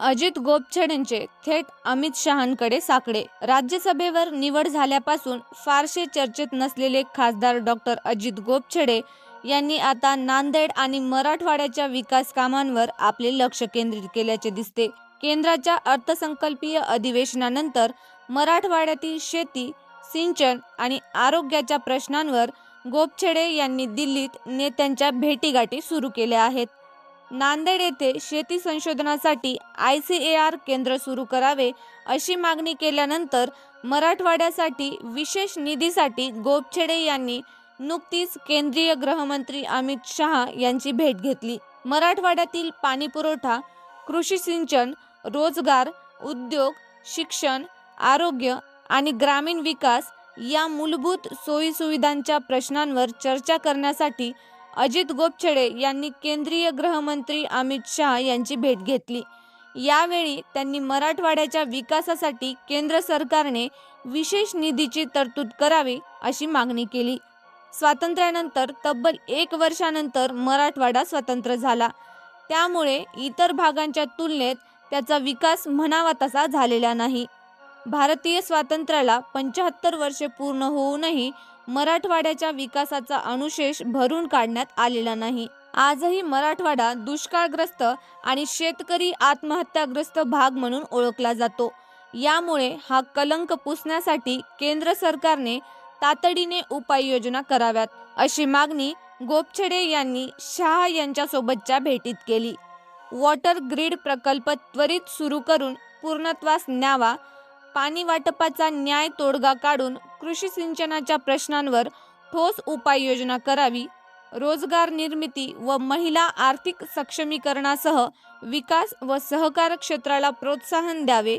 अजित गोपछडेंचे थेट अमित शहांकडे साकडे. राज्यसभेवर निवड झाल्यापासून फारसे चर्चेत नसलेले खासदार डॉक्टर अजित गोपछडे यांनी आता नांदेड आणि मराठवाड्याच्या विकास कामांवर आपले लक्ष केंद्रित केल्याचे दिसते. केंद्राच्या अर्थसंकल्पीय अधिवेशनानंतर मराठवाड्यातील शेती सिंचन आणि आरोग्याच्या प्रश्नांवर गोपछडे यांनी दिल्लीत नेत्यांच्या भेटीगाठी सुरू केल्या आहेत. नांदेड येथे शेती संशोधनासाठी आय सी ए आर केंद्र सुरू करावे अशी मागणी केल्यानंतर मराठवाड्यासाठी विशेष निधीसाठी गोपछेडे यांनी नुकतीच केंद्रीय गृहमंत्री अमित शहा यांची भेट घेतली. मराठवाड्यातील पाणीपुरवठा कृषी सिंचन रोजगार उद्योग शिक्षण आरोग्य आणि ग्रामीण विकास या मूलभूत सोयीसुविधांच्या प्रश्नांवर चर्चा करण्यासाठी अजित गोपछडे यांनी केंद्रीय गृहमंत्री अमित शहा यांची भेट घेतली. यावेळी त्यांनी मराठवाड्याच्या विकासासाठी केंद्र सरकारने विशेष निधीची तरतूद करावी अशी मागणी केली. स्वातंत्र्यानंतर तब्बल एक वर्षानंतर मराठवाडा स्वतंत्र झाला. त्यामुळे इतर भागांच्या तुलनेत त्याचा विकास म्हणावा तसा झालेला नाही. भारतीय स्वातंत्र्याला पंच्याहत्तर वर्षे पूर्ण होऊनही मराठवाड्याच्या विकासाचा अनुशेष भरून काढण्यात आलेला नाही. आजही मराठवाडा दुष्काळग्रस्त आणि शेतकरी आत्महत्याग्रस्त भाग म्हणून ओळखला जातो. यामुळे हा कलंक पुसण्यासाठी केंद्र सरकारने तातडीने उपाययोजना कराव्यात अशी मागणी गोपछडे यांनी शहा यांच्यासोबतच्या भेटीत केली. वॉटर ग्रीड प्रकल्प त्वरित सुरू करून पूर्णत्वास न्यावा पाणी वाटपाचा न्याय तोडगा काढून कृषी सिंचनाच्या प्रश्नांवर ठोस उपाययोजना करावी रोजगार निर्मिती व महिला आर्थिक सक्षमीकरणासह विकास व सहकार क्षेत्राला प्रोत्साहन द्यावे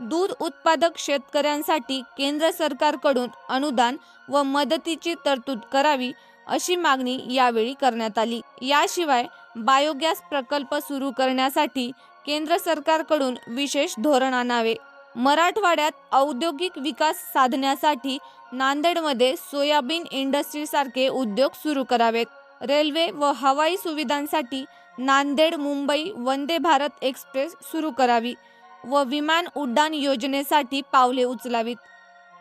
दूध उत्पादक शेतकऱ्यांसाठी केंद्र सरकारकडून अनुदान व मदतीची तरतूद करावी अशी मागणी यावेळी करण्यात आली. याशिवाय बायोगॅस प्रकल्प सुरू करण्यासाठी केंद्र सरकारकडून विशेष धोरण आणावे. मराठवाड्यात औद्योगिक विकास साधण्यासाठी नांदेडमध्ये सोयाबीन इंडस्ट्रीसारखे उद्योग सुरू करावेत. रेल्वे व हवाई सुविधांसाठी नांदेड मुंबई वंदे भारत एक्सप्रेस सुरू करावी व विमान उड्डाण योजनेसाठी पावले उचलावीत.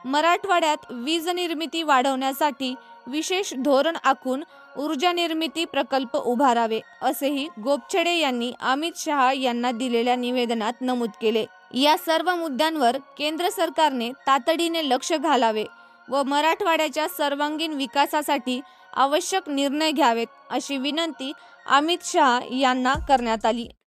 मराठवाड्यात वीज निर्मिती वाढवण्यासाठी विशेष धोरण आखून ऊर्जा निर्मिती प्रकल्प उभारावे असेही गोपछडे यांनी अमित शहा यांना दिलेल्या निवेदनात नमूद केले. या सर्व मुद्द्यांवर केंद्र सरकारने तातडीने लक्ष घालावे व मराठवाड्याच्या सर्वांगीण विकासासाठी आवश्यक निर्णय घ्यावेत अशी विनंती अमित शहा यांना करण्यात आली.